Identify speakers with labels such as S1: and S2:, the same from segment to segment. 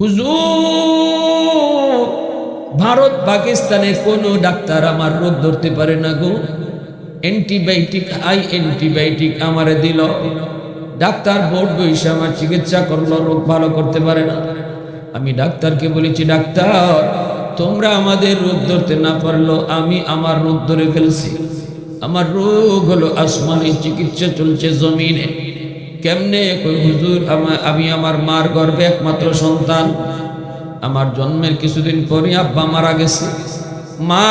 S1: হুজুর, ভারত পাকিস্তানে কোনো ডাক্তার আমার রোগ ধরতে পারে না গো। অ্যান্টিবায়োটিক, আই অ্যান্টিবায়োটিক আমারে দিল। ডাক্তার বোর্ড বইসে আমার চিকিৎসা করল, রোগ ভালো করতে পারে না। আমি ডাক্তারকে বলেছি, ডাক্তার, তোমরা আমাদের রোগ ধরতে না পারল, আমি আমার রোগ ধরে ফেলছি। আমার রোগ হলো আসমানি চিকিৎসা চলছে জমিনে। কেমনে হুজুর, আমি আমার মার গর্ভে একমাত্র সন্তান। আমার জন্মের কিছুদিন পরে আব্বা মারা গেছে। মা,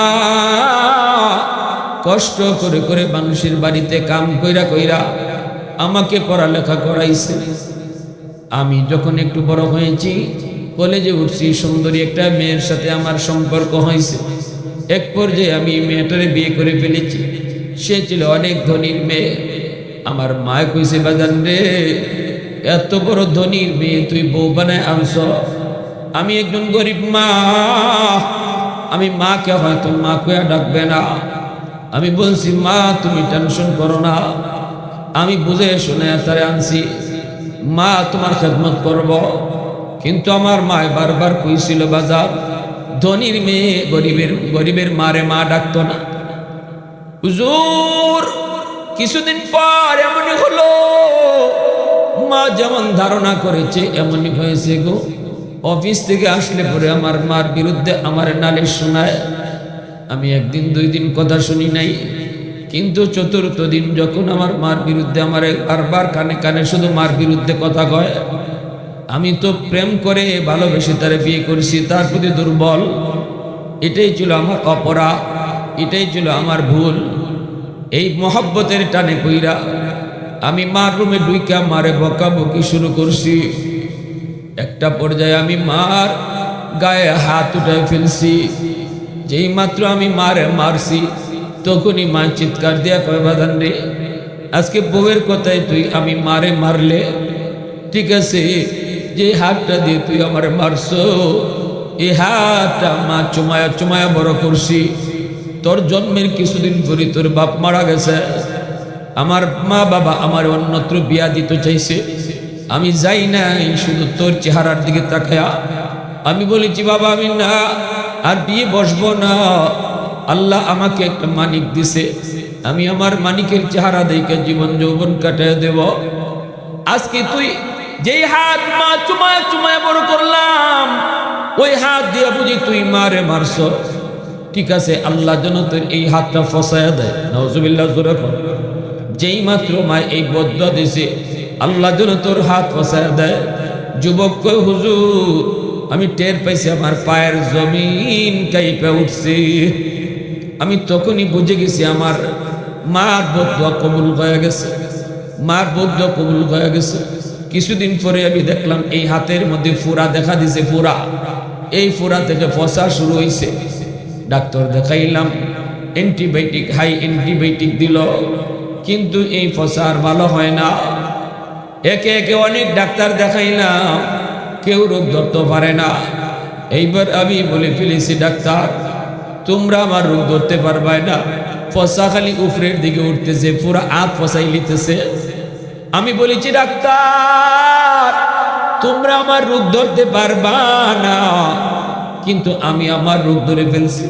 S1: কষ্ট করে করে মানুষের বাড়িতে কাম কইরা কইরা আমাকে পড়ালেখা করাইছে। আমি যখন একটু বড় হয়েছি, কলেজে উঠছি, সুন্দরী একটা মেয়ের সাথে আমার সম্পর্ক হয়েছে। এক পর্যায়ে আমি মেয়েটারে বিয়ে করে ফেলেছি। সে ছিল অনেক ধনীর মেয়ে। আমার মা কইছে, বাজান রে, এত বড় ধনীর মেয়ে তুই বউ বানায় আনছ। আমি একজন গরিব মা। আমি মাকে হয়তো মা কয়া ডাকবে না। আমি বলছি, মা, তুমি টেনশন করো না। আমি বুঝে শুনে তারে আনছি। মা, তোমার খেদমত করব। কিন্তু আমার মা বারবার কইছিল বাজার ধনীর মেয়ে গরিবের গরিবের মারে মা ডাকতো না। হুজুর কিছুদিন পর এমনই হলো। মা যেমন ধারণা করেছে, এমনই হয়েছে গো। অফিস থেকে আসলে পরে আমার মার বিরুদ্ধে আমার নালিশ শোনায়। আমি একদিন, দুই দিন কথা শুনি নাই। কিন্তু চতুর্থ দিন যখন আমার মার বিরুদ্ধে আমার বারবার কানে কানে শুধু মার বিরুদ্ধে কথা কয়, আমি তো প্রেম করে ভালোবেসে তারে বিয়ে করেছি, তার প্রতি দুর্বল। এটাই ছিল আমার অপরাধ, এটাই ছিল আমার ভুল। এই মহব্বতের টানে কইরা আমি মার রুমে ডুইকা মারে বকাবকি শুরু করছি। একটা পর্যায়ে আমি মার গায়ে হাত উঠায় ফেলছি। যেই মাত্র আমি মারে মারছি, তখনই মা চিৎকার দিয়া কয়, বাদান রে, আজকে বউয়ের কথায় তুই আমি মারে মারলে? ঠিক আছে, যে হাতটা দিয়ে তুই আমার মারছো, এই হাতটা মা চুমায়া চুমায়া বড় করছি। তোর জন্মের কিছুদিন পরে তোর বাপ মারা গেছে। আমার মা বাবা আমার অন্যত্র বিয়া দিতে চাইছে। আমি যাই নাই, শুধু তোর চেহারার দিকে তাকায়া। আমি বলেছি, বাবা, আমি না, আর বিয়ে বসবো না। আল্লাহ আমাকে একটা মানিক দিছে। আমি আমার মানিকের চেহারা দেখে জীবন যৌবন কাটিয়ে দেব। আজকে তুই যেই হাত মা চুমায় চুমায় বড় করলাম, ওই হাত দিয়ে বুঝি তুই মারে মারছ। ঠিক আছে, আল্লাহ যেন তোর এই হাতটা ফসায়া দেয়। নজুবিল্লাহ জোরে। যেই মাত্র মা এই বদ্ধ দিছে, আল্লাহ যেন তোর হাত ফসায়া দেয়। যুবক কয়, হুজুর, আমি টের পাইছি, আমার পায়ের জমিন কাইপে উঠছে। আমি তখনই বুঝে গেছি, আমার মার বদ্ধ কবুল হয়ে গেছে। মার বদ্ধ কবুল হয়ে গেছে। কিছুদিন পরে আমি দেখলাম, এই হাতের মধ্যে ফুরা দেখা দিছে, ফুরা। এই ফুরা থেকে ফসা শুরু হয়েছে ডাক্তার দেখাইলাম অ্যান্টিবায়োটিক হাই অ্যান্টিবায়োটিক দিল, কিন্তু এই ফসা আর ভালো হয় না। একে একে অনেক ডাক্তার দেখাইলাম, কেউ রোগ ধরতে পারে না। এইবার আমি বলে ফেলেছি, ডাক্তার, তোমরা আমার রোগ ধরতে পারবে না। ফসা খালি উফরের দিকে উঠতেছে, পুরো আপ ফসাই লিতেছে আমি বলেছি, ডাক্তার, তোমরা আমার রোগ ধরতে পারবা না। কিন্তু আমি আমার রোগ ধরে ফেলছি।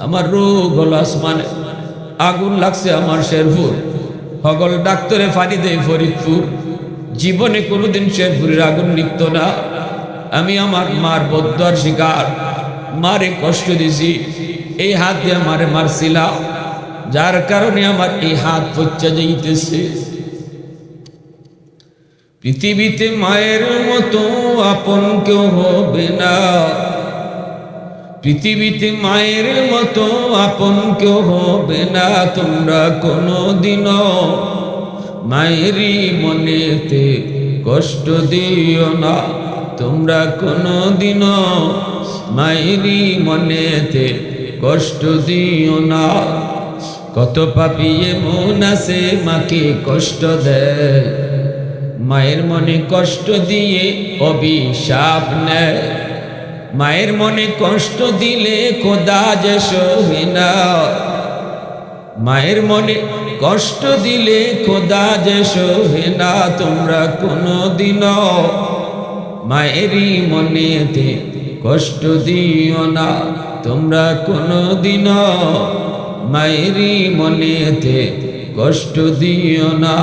S1: আমার রোগ হলো আসমানে। আগুন লাগছে আমার শেরপুর। হগল ডাক্তারে ফানি দেয় ফরিদপুর। জীবনে কোনোদিন শেরপুরের আগুন লিখত না। আমি আমার মার বদ্যার শিকার। মারে কষ্ট দিছি। এই হাত দিয়ে আমারে মারছিলাম। যার কারণে আমার এই হাত পচ্চা যাইতেছে। পৃথিবীতে মায়ের মতো আপন কেউ হবে না। পৃথিবীতে মায়ের মতো আপন কেউ হবে না তোমরা কোনো দিনও মায়েরই মনেতে কষ্ট দিও না, তোমরা কোনো দিনও মায়েরই মনেতে কষ্ট দিও না। কত পাপিয়ে মন আছে, মাকে কষ্ট দেয়। মায়ের মনে কষ্ট দিয়ে অভিশাপ নেয়। মায়ের মনে কষ্ট দিলে খোদা যে সহে না মায়ের মনে কষ্ট দিলে খোদা যে সহে না তোমরা কোনো দিনও মায়েরই মনেতে কষ্ট দিও না, তোমরা কোনো দিন মায়েরই মনেতে কষ্ট দিও না।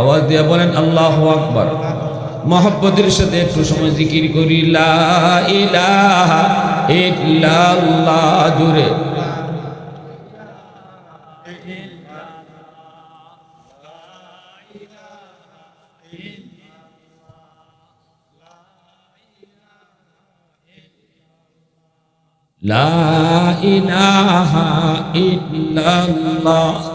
S1: আওয়াজ দিয়ে বলেন, আল্লাহ আকবার। মহব্বতের সাথে একটু সময় জিকির করি জুড়ে লা ইলাহা ইল্লাল্লাহ।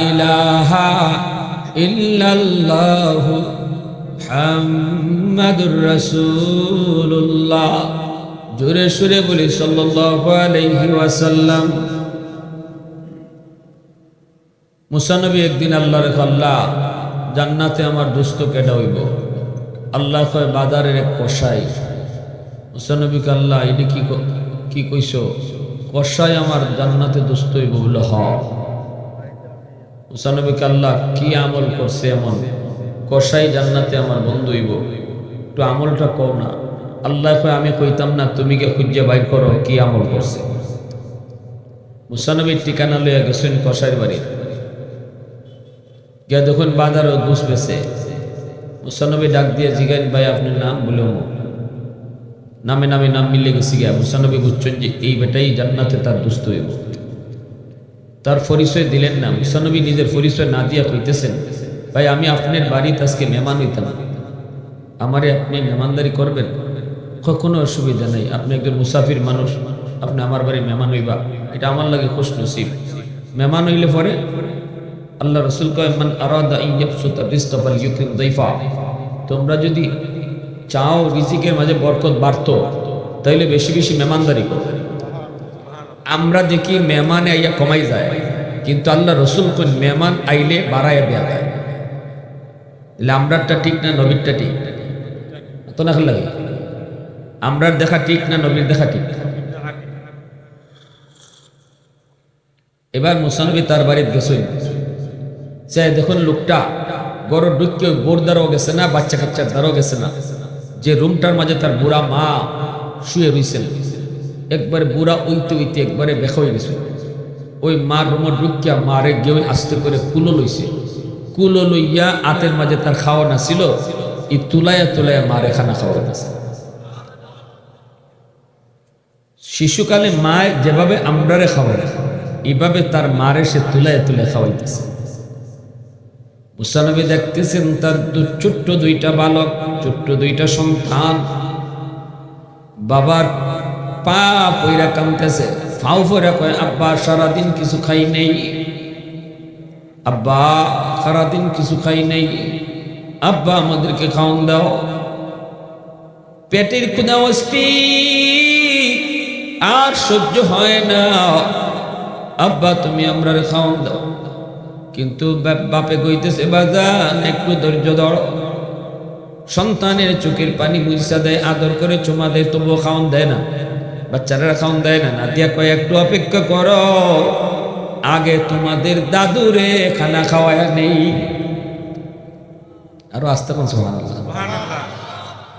S1: ইলাহা ইল্লাল্লাহ মুহাম্মাদুর রাসূলুল্লাহ। জোরে সুরে বলি, সাল্লাল্লাহু আলাইহি ওয়াসাল্লাম। মুসা একদিন আল্লাহর আল্লাহ জান্নাতে আমার দুস্থ কেডা হইব? আল্লাহ কয় বাজারের এক কষাই মুসা আল্লাহ এটি কি ক- কি কইছ? কষাই আমার জান্নাতে দুস্থ হইব বলে হ। মুসানবীকে আল্লাহ কি আমল করছে এমন? কষাই জান্নাতে আমার বন্ধু হইব। একটু আমলটা কও না। আল্লাহ আমি কইতাম না, তুমি কে খুঁজে বাইর করো কি আমল করছে। মুসানবীর ঠিকানা লইয়া গেছেন কষাইয়ের বাড়ি। গিয়া দেখুন বাজার ঘুষ পেছে মুসানবী ডাক দিয়ে, জিগাইন, ভাই আপনার নাম বলে নামে নামে নাম মিলে গেছি গিয়া। মুসানবী বুঝছেন যে এই বেটাই জান্নাতে তার দুস্থ হইব। তার পরিচয় দিলেন না। মুসানবী নিজের পরিচয় না দিয়া কইতেছেন, ভাই, আমি আপনার বাড়িতে আজকে মেহমান হইতাম। আমারে আপনি মেহমানদারি করবেন। কখনো অসুবিধা নেই। আপনি একজন মুসাফির মানুষ। আপনি আমার বাড়ি মেহমান হইবা। এটা আমার লাগে খুশ নসিব মেহমান হইলে পরে আল্লাহ রসুল তোমরা যদি চাও রিজিকের মাঝে বরকত বাড়তো, তাইলে বেশি বেশি মেহমানদারি করো। আমরা দেখি মেহমানে আইয়া কমাই যায়, কিন্তু আল্লাহ রসুল কোন মেহমান আইলে বাড়াইয়া দেওয়া যায়। আমরারটা ঠিক না নবীরটা ঠিক? তো না লাগে? আমরার দেখা ঠিক না নবীর দেখা ঠিক? এবার মুসানবি তার বাড়িতে গেছেন। সে দেখুন লোকটা গরু ঢুকিয়ে বোর দ্বারাও গেছে না বাচ্চা কাচ্চার দ্বারাও গেছে না। যে রুমটার মাঝে তার বুড়া মা শুয়ে রইছেন। একবারে বুড়া উইতে উইতে একবারে বেখা হয়ে গেছে। ওই মার রুমে ঢুকিয়া মারে গিয়ে আস্তে করে কুলো লইছে। কুলো লইয়া আতের মাঝে তার খাওয়া না ছিল এই তুলাইয়া তুলাইয়া মারে খানা খাওয়া গেছে। শিশুকালে মা যেভাবে আমরারে খাওয়ায়, এভাবে তার মারে সে তুলায় তুলে খাওয়াইতেছে। মুসানবী দেখতেছেন তার ছোট্ট দুইটা বালক, ছোট্ট দুইটা সন্তান। বাবার পা পইরা কামতেছে। ফাও পইরা কয়, আব্বা, সারাদিন কিছু খাই নেই। আব্বা, সারাদিন কিছু খাই নেই। আব্বা, আমাদেরকে খাওয়ান দাও। পেটের ক্ষুদা অস্পি আর সহ্য হয় না। আব্বা, তুমি আমরা খাওয়ান দাও। কিন্তু বাপ- কইতেছে, বাজান, একটু ধৈর্য ধরো। সন্তানের চোখের পানি মুইসা দেয়, আদর করে চুমা দেয়, তবুও খাওয়ান দেয় না। বাচ্চারা খাওয়ান দেয় না না দিয়া কয় একটু অপেক্ষা করো। আগে তোমাদের দাদুরে খানা খাওয়ায় নেই। আরও আস্তে কোন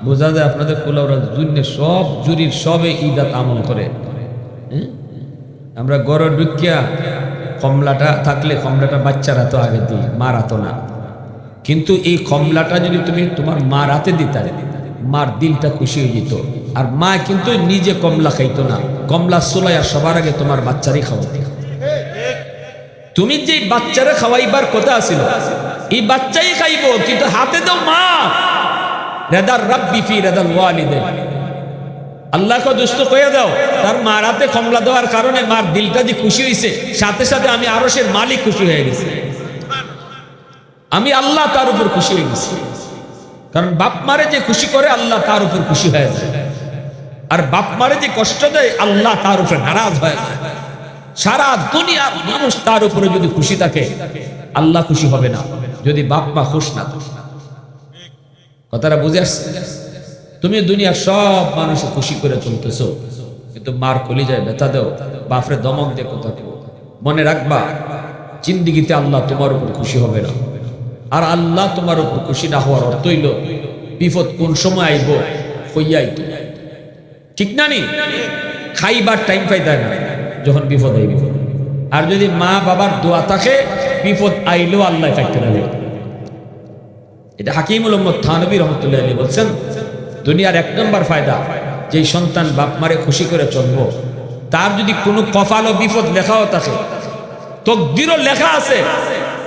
S1: বোঝা যায় আপনাদের পোলাওরা দুনিয়া সব জুরির সবে ইদাত আমল করে? আমরা গড় ঢুকিয়া কমলাটা থাকলে কমলাটা বাচ্চারা তো আগে দিই মারা তো না। কিন্তু এই কমলাটা যদি তুমি তোমার মা রাতে দিতে মার দিলটা খুশি হয়ে যেত। আর মা কিন্তু নিজে কমলা খাইতো না। কমলা সোলাইয়া সবার আগে তোমার বাচ্চারই খাওয়াতে। তুমি যে বাচ্চারা খাওয়াইবার কথা ছিল এই বাচ্চাই খাইব, কিন্তু হাতে দাও মা। রেদার রাব্বি ফি রেদাল ওয়ালিদে। আল্লাহকে দুষ্ট কইয়া দাও, তার মার হাতে কমলা দেওয়ার কারণে মার দিলটা যে খুশি হয়েছে সাথে সাথে আমি আরশের মালিক খুশি হয়ে গেছি। আমি আল্লাহ তার উপর খুশি হয়ে গেছি। কারণ বাপ মারে যে খুশি করে, আল্লাহ তার উপর খুশি হয়ে যায়। আর বাপ মারে যে কষ্ট দেয়, আল্লাহ তার উপরে নারাজ হয়ে। সারা দুনিয়ার মানুষ তার উপরে যদি খুশি থাকে, আল্লাহ খুশি হবে না। যদি বাপ মা খুশ না কথাটা বুঝে আসছে? তুমি দুনিয়ার সব মানুষ খুশি করে চলতেছো, কিন্তু মার কলি যায় ব্যথা দেও, বাপরে দমক দিয়ে কথা মনে রাখবা, জিন্দিগিতে আল্লাহ তোমার উপর খুশি হবে না। আর আল্লাহ তোমার উপর খুশি না হওয়ার অর্থ হইল, বিপদ কোন সময় আইব, হইয়াই তো। ঠিক না নি? খাইবার টাইম পাইতে না, যখন বিপদ আইব আর যদি মা বাবার দোয়া থাকে, বিপদ আইলেও আল্লাহ কাটতে না এটা হাকিমুল মোহাম্মদ থানবী রহমতুল্লাহ আলী বলছেন, দুনিয়ার এক নম্বর ফায়দা যে সন্তান বাপ মারে খুশি করে চলবো, তার যদি কোনো কপাল ও বিপদ লেখাও থাকে, তকদিরও লেখা আছে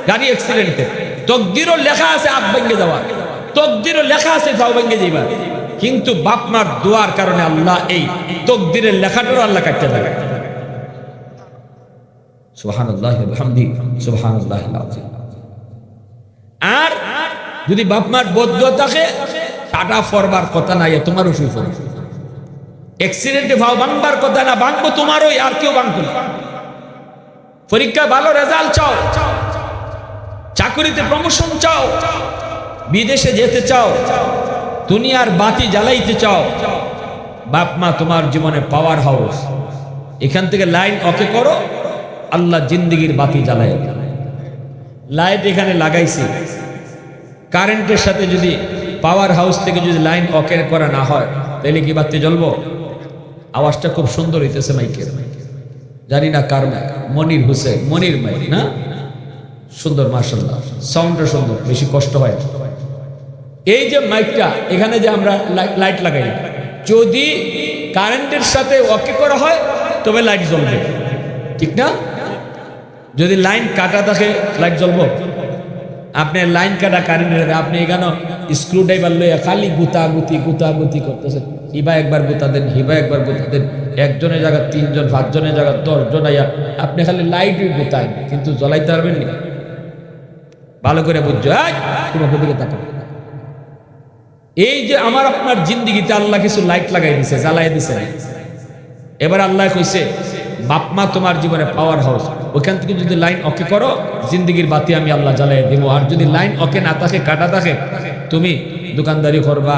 S1: গাড়ি অ্যাক্সিডেন্টে তকদিরও লেখা আছে আপ ভেঙে যাওয়া তকদিরও লেখা আছে ফাও ভেঙে যাইবার। কিন্তু বাপ মার দোয়ার কারণে আল্লাহ এই তকদিরের লেখাটাও আল্লাহ কাটতে থাকে। আর যদি বাপ বদ্ধ থাকে, টাটা ফরবার কথা নাই তোমার ফোন অ্যাক্সিডেন্টে ভাও ভাঙবার কথা না, ভাঙবো তোমারই আর কেউ ভাঙবো না। পরীক্ষায় ভালো রেজাল্ট চাও, চাকরিতে প্রমোশন চাও, বিদেশে যেতে চাও দুনিয়ার বাতি জ্বালাইতে চাও, বাপ মা তোমার জীবনে পাওয়ার হাউস এখান থেকে লাইন অকে করো, আল্লাহ জিন্দিগির বাতি জ্বালাই লাইট এখানে লাগাইছি। কারেন্টের সাথে যদি পাওয়ার হাউস থেকে যদি লাইন অকে করা না হয়, তাহলে কি বাতি জ্বলবো? আওয়াজটা খুব সুন্দর হইতেছে মাইকের। জানি না কার মনির হুসেন। মনির মাইক, না? সুন্দর মার্শাল্লাহ সাউন্ডটা সুন্দর, বেশি কষ্ট হয়। এই যে মাইকটা, এখানে যে আমরা লাই- লাইট লাগাই, যদি কারেন্টের সাথে ওকে করা হয়, তবে লাইট জ্বলবে। ঠিক না? যদি লাইন কাটা থাকে লাইট জ্বলবো। আপনি লাইন কাটা কারেন্টের আপনি এখানে স্ক্রু ড্রাইভার লইয়া খালি গুতা গুতি গুতা গুতি করতেছেন। হিবা একবার গুতা দেন, হিবা একবার গুতা দেন। একজনের জায়গা তিনজন, পাঁচজনের জায়গা দশজন আইয়া আপনি খালি লাইটই গুতায় কিন্তু জ্বলাইতে পারবেন না? ভালো করে বুঝছ তোমাকে দিকে তাকাও। এই যে আমার আপনার জিন্দিগিতে আল্লাহ কিছু লাইট লাগাই দিছে জ্বালাই দিছে। এবার আল্লাহ কইছে, বাপ মা তোমার জীবনে পাওয়ার হাউস ওখান থেকে যদি লাইন অকে করো, জিন্দিগির বাতি আমি আল্লাহ জ্বালাই দেবো। আর যদি লাইন অকে না থাকে, কাটা থাকে, তুমি দোকানদারি করবা,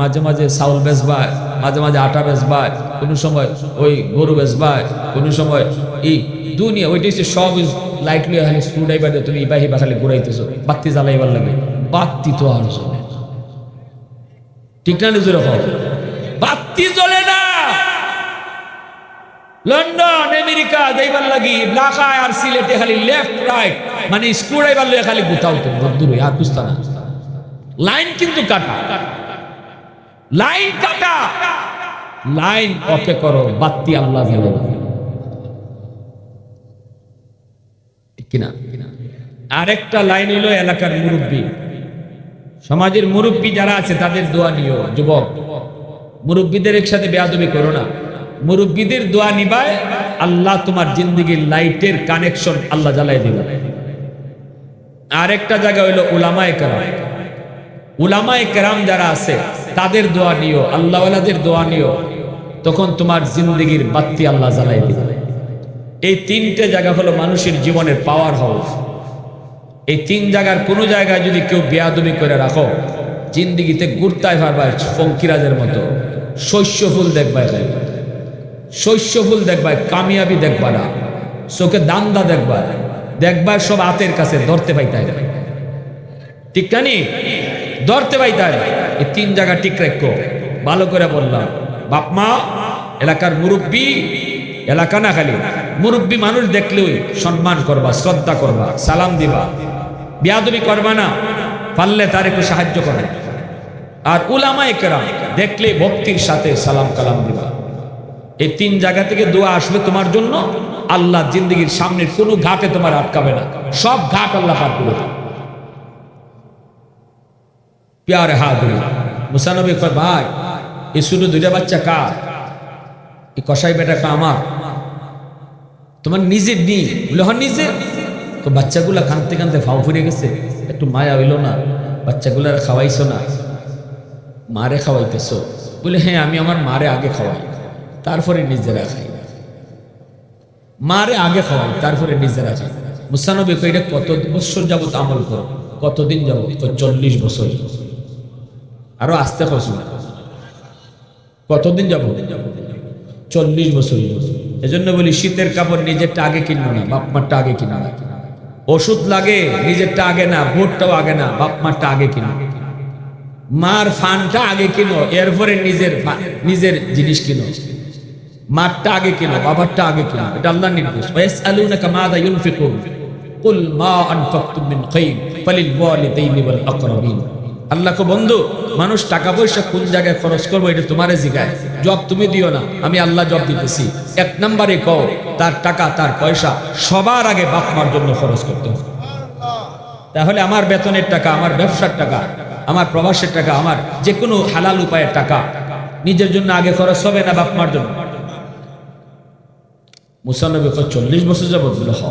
S1: মাঝে মাঝে চাউল বেচবা, মাঝে মাঝে আটা বেচবা, কোনো সময় ওই গরু বেচবা, কোনো সময় এই দুনিয়া ওইটা হচ্ছে সব লাইট লিয়ে খালি স্ক্রু ড্রাইভার দিয়ে তুমি ইবা হিবা খালি ঘুরাইতেছো, বাতি জ্বালাইবার লাগে। বাতি তো আর না। ঠিক না নিজের বাতি না। লন্ডন, আমেরিকা যাইবার লাগি ঢাকায় আর সিলেটে খালি লেফট রাইট মানে খালি গুতাও তো বুঝতা না। লাইন কিন্তু কাটা। লাইন কাটা। লাইন অপে করো, বাতি আল্লাহ কিনা? আরেকটা লাইন হইল এলাকার মুরব্বী। সমাজের মুরব্বী যারা আছে, তাদের দোয়া নিও, যুবক। মুরব্বীদের একসাথে বেয়াদবি করো না। মুরব্বীদের দোয়া নিবায়, আল্লাহ তোমার জিন্দিগির লাইটের কানেকশন আল্লাহ জ্বালাই দিবে। আরেকটা জায়গা হইল উলামায় কেরাম। উলামায় কেরাম যারা আছে, তাদের দোয়া নিও, আল্লাহওয়ালাদের দোয়া নিও। তখন তোমার জিন্দিগির বাত্তি আল্লাহ জ্বালাই দিবে। এই তিনটে জায়গা হলো মানুষের জীবনের পাওয়ার হাউস এই তিন জায়গার কোনো জায়গায় যদি কেউ বেয়াদবি করে রাখো, জিন্দিগিতে গুড়তায় পারবা ফঙ্কিরাজের মতো। শস্য ফুল দেখবা এখানে শস্য ফুল দেখবা কামিয়াবি দেখবা না। চোখে দান্দা দেখবা। দেখবা সব হাতের কাছে ধরতে পাইতাই না ঠিক জানি ধরতে পাইতাই না এই তিন জায়গা ঠিক রাখো। ভালো করে বললাম। বাপমা এলাকার মুরব্বী, এলাকা না খালি। মুরব্বী মানুষ দেখলেই সম্মান করবা, শ্রদ্ধা করবা, সালাম দিবা। বিয়াদবি করবা না, পারলে তার একটু সাহায্য করে। আর উলামা একরাম দেখলে ভক্তির সাথে সালাম কালাম দিবা। এই তিন জায়গা থেকে দোয়া আসবে তোমার জন্য, আল্লাহ জিন্দগির সামনের কোনো ঘাটে তোমার আটকাবে না। সব ঘাট আল্লাহ পার করে। প্যারে হাত মুসানবী কয়, ভাই, এই শুধু দুইটা বাচ্চা কার? এই কষাই বেটাটা আমার। তোমার নিজের নিজের তো বাচ্চাগুলা কাঁদতে কাঁদতে ফাও ফুরে গেছে। একটু মায়া হইল না, বাচ্চাগুলার খাওয়াইছো না। মারে খাওয়াইতেছো। বলে হ্যাঁ আমি আমার মারে আগে খাওয়াই, তারপরে নিজেরা খাই। মারে আগে খাওয়াই, তারপরে নিজেরা খাই। মুসানবী এটা কত বছর যাবত আমল করো? কতদিন যাবত কয় চল্লিশ বছর। আরও আসতে কসু কতদিন যাব চল্লিশ বছর। এজন্য বলি, শীতের কাপড় নিজেরটা আগে কিনবো না বাপ মারটা আগে কিনবো না ওষুধ লাগে, নিজেরটা আগে না ভোটটাও আগে না, বাপ মারটা আগে কিনো। মার ফানটা আগে কিনো, এরপরে নিজের নিজের জিনিস কিনো। মারটা আগে কিনো, বাবারটা আগে কিনো, এটা আল্লাহর নির্দেশ। ওয়াসআলুনাকা মাযা ইউনফিকুন, কুল মা আনফাকতুম মিন খাইর, ফালিল ওয়ালিদাইনি ওয়াল আকরাবিন। আল্লাহকে বন্ধু মানুষ টাকা পয়সা কোন জায়গায় খরচ করব এটা তোমারে জিগায়। জব তুমি দিও না, আমি আল্লাহ জব দিতেছি। এক নম্বরে কও, তার টাকা, তার পয়সা সবার আগে বাপ মার জন্য খরচ করতে তাহলে আমার বেতনের টাকা, আমার ব্যবসার টাকা, আমার প্রবাসের টাকা, আমার যে কোনো হালাল উপায়ের টাকা নিজের জন্য আগে খরচ হবে না বাপ মার জন্য? মুসানবী চল্লিশ বছর যাবত বলে হ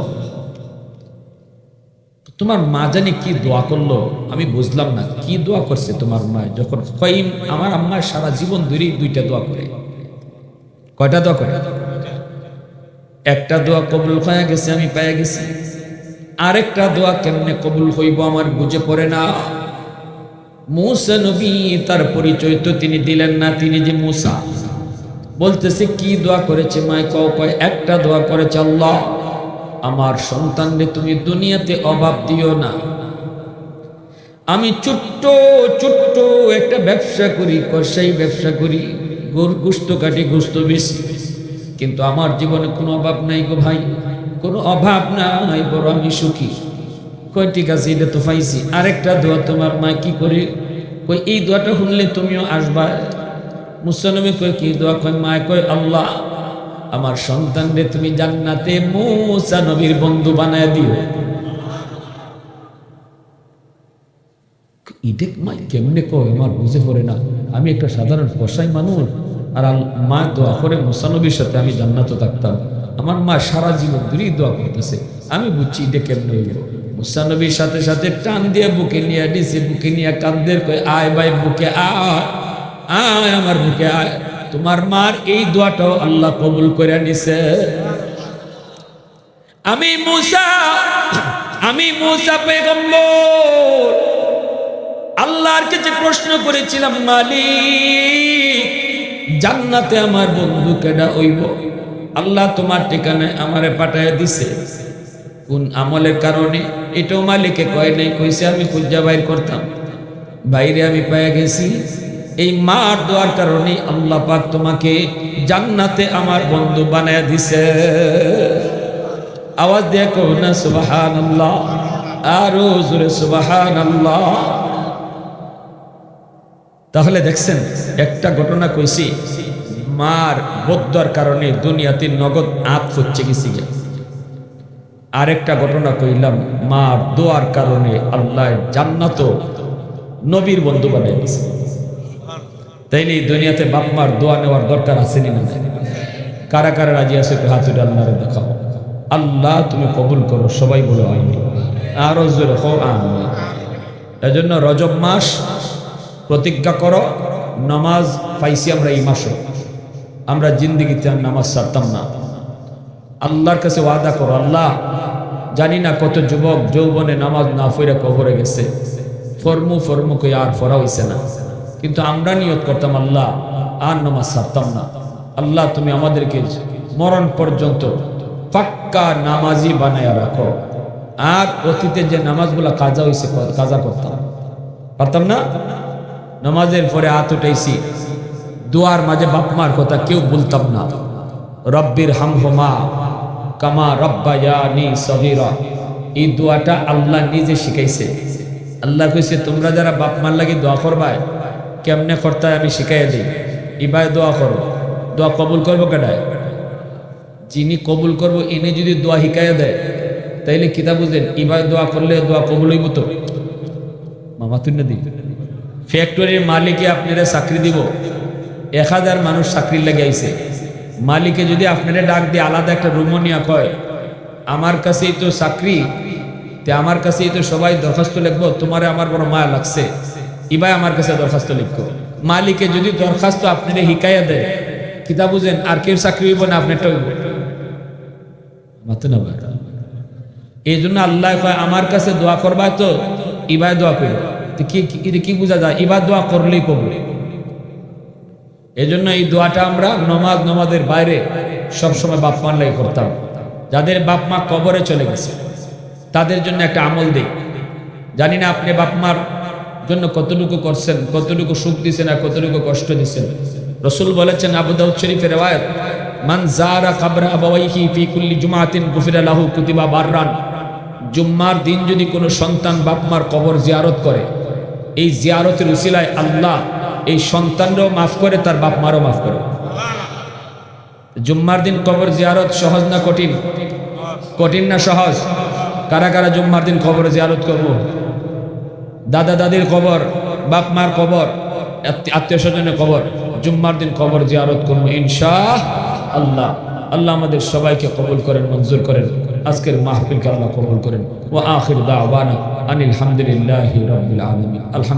S1: তোমার মা জানি কি দোয়া করল? আমি বুঝলাম না, কি দোয়া করছে তোমার মা? যখন কইম আমার আম্মা সারা জীবন ধরেই দুইটা দোয়া করে। কয়টা দোয়া করে? একটা দোয়া কবুল হয়ে গেছে, আমি পেয়ে গেছি। আরেকটা দোয়া কেমনে কবুল হইব আমার বুঝে পড়ে না। মুসা নবী তার পরিচয় তো তিনি দিলেন না, তিনি যে মুসা। বলতেছে, কি দোয়া করেছে মায় কয়, একটা দোয়া করেছে আল্লাহ। আমার সন্তানরে তুমি দুনিয়াতে অভাব দিও না। আমি ছোট্ট ছোট্ট একটা ব্যবসা করি কষাই ব্যবসা করি, গোর গুস্ত কাটি গুস্ত বেশি। কিন্তু আমার জীবনে কোনো অভাব নাই গো ভাই, কোনো অভাব নাই বড় আমি সুখী। কয়, ঠিক আছে, এটা তো পাইছি। আরেকটা দোয়া তোমার মা কি করে? কই এই দোয়াটা শুনলে তুমিও আসবা। মুসলমে কয়, কি দোয়া? কয় মায় কয়, আল্লাহ আমার সন্তানরে তুমি জান্নাতে মুসা নবীর বন্ধু বানায় দিও। ইটেক মাই কেমনে কয় আমার বুঝে পড়ে না। আমি একটা সাধারণ কষাই মানুষ, আর মা দোয়া করে মুসানবীর সাথে আমি জান্নাত থাকতাম। আমার মা সারা জীবন ধরেই দোয়া করতেছে। আমি বুঝছি এটা কেমনে হইল। মুসানবীর সাথে সাথে টান দিয়ে বুকে নিয়ে দিছে, বুকে নিয়ে কান্দের কয় আয় ভাই, বুকে আয় আয় আমার বুকে আয়। তোমার মার এই দোয়াটাও আল্লাহ কবুল করে নিছে। আমি মুসা আমি মুসা পেগম্বর, আল্লাহর কাছে প্রশ্ন করেছিলাম, মালিক, জান্নাতে আমার বন্ধু কেডা হইব? আল্লাহ তোমার ঠিকানায় আমারে পাঠায় দিছে। কোন আমলের কারণে? এটাও মালিকে কয় নাই, কইছে আমি খুঁজা বাইর করতাম। বাইরে আমি পেয়ে গেছি। এই মার দোয়ার কারণে আল্লাহ পাক তোমাকে জান্নাতে আমার বন্ধু বানায় দিছে। আওয়াজ কো না সুবাহান আল্লাহ আরও জোরে সুবাহান আল্লাহ তাহলে দেখছেন, একটা ঘটনা কইছি, মার বদ্যার কারণে দুনিয়াতে নগদ আপ হচ্ছে গেছি। আরেকটা ঘটনা কইলাম, মার দোয়ার কারণে আল্লাহ জান্নাত নবীর বন্ধু বানাই দিছে। তাইলে দুনিয়াতে বাপ মার দোয়া নেওয়ার দরকার আছে না? কারা কারা রাজি আছে হাত উঠে দেখাও। আল্লাহ তুমি কবুল করো, সবাই বলে হয়নি আরও জোরে এজন্য রজব মাস প্রতিজ্ঞা করো, নামাজ পাইছি আমরা এই মাসে। আমরা জিন্দিগিতে আর নামাজ ছাড়তাম না। আল্লাহর কাছে ওয়াদা করো, আল্লাহ, জানি না কত যুবক যৌবনে নামাজ না ফইরা কবরে গেছে। ফর্মু ফরমু কই আর ফরা হইছে না। কিন্তু আমরা নিয়ত করতাম, আল্লাহ, আর নামাজ ছাড়তাম না। আল্লাহ, তুমি আমাদেরকে মরণ পর্যন্ত পাক্কা নামাজি বানায়া রাখো। আর অতীতে যে নামাজগুলা কাজা হইছে, কাজা করতাম। পারতাম না? নামাজের পরে হাত উঠাইছি। দুয়ার মাঝে বাপমার কথা কেউ বলতাম না। রব্বির হামহমা কামা রব্বায়ানি সহিরা এই দোয়াটা আল্লাহ নিজে শিখাইছে। আল্লাহ কইছে, তোমরা যারা বাপ মার লাগি দোয়া করবায় কেমনে করতে আমি শিখাইয়া দিই? ইবায় দোয়া করো। দোয়া কবুল করব কেডায়? যিনি কবুল করব এনে যদি দোয়া শিখাইয়া দেয়, তাইলে কিতা বুঝলেন? ইবায় দোয়া করলে দোয়া কবুল হইব তো? মামা তুই না দিই ফ্যাক্টরির মালিকে আপনারা চাকরি দিব। এক হাজার মানুষ চাকরির লেগে আইছে। মালিকে যদি আপনারা ডাক দিয়ে আলাদা একটা রুমনিয়া কয়, আমার কাছেই তো চাকরি, তে আমার কাছেই তো সবাই দরখাস্ত লিখব, তোমারে আমার বড় মায়া লাগছে। ইবাই আমার কাছে দরখাস্ত লিখব মালিকে যদি দরখাস্ত আপনারা হিকাইয়া দেয়, কিতা বুঝেন? আর কেউ চাকরি হইব না মাতে না ভাই। এই জন্য আল্লাহ আমার কাছে দোয়া করবা তো, ইবাই দোয়া করো কি, কি- বোঝা যায়? ইবা দোয়া করলেই কবুল। এই জন্য এই দোয়াটা আমরা নমাজ নমাজের বাইরে সবসময় বাপ মার লাগে করতাম। যাদের বাপ মা কবরে চলে গেছে, তাদের জন্য একটা আমল দেই। জানি না আপনি বাপ মার জন্য কতটুকু করছেন, কতটুকু সুখ দিছেন আর কতটুকু কষ্ট দিছেন? রসুল বলেছেন আবু দাউদ শরীফের রেওয়ায়ত, মান জারা কাবরা আবাওয়াইহি ফি কুল্লি জুমাতিন গুফিরা লাহু কুতিবা বাররান। জুম্মার দিন যদি কোনো সন্তান বাপ মার কবর জিয়ারত করে, এই জিয়ারতের উসিলায় আল্লাহ এই সন্তানরাও মাফ করে, তার বাপ মারও মাফ করে। জুম্মার দিন কবর জিয়ারত সহজ না কঠিন? কঠিন না সহজ? কারা কারা জুম্মার দিন কবর জিয়ারত করব? দাদা দাদির কবর, বাপ মার কবর আত্মীয় স্বজনের কবর, জুম্মার দিন কবর জিয়ারত করব ইনশাহ আল্লাহ আল্লাহ আমাদের সবাইকে কবুল করেন, মঞ্জুর করেন। আজকের মাহফিলকে আল্লাহ কবুল করেন। ও আখির দাওয়ানা আনিল হামদুলিল্লাহ আলহামদুলিল্লাহ।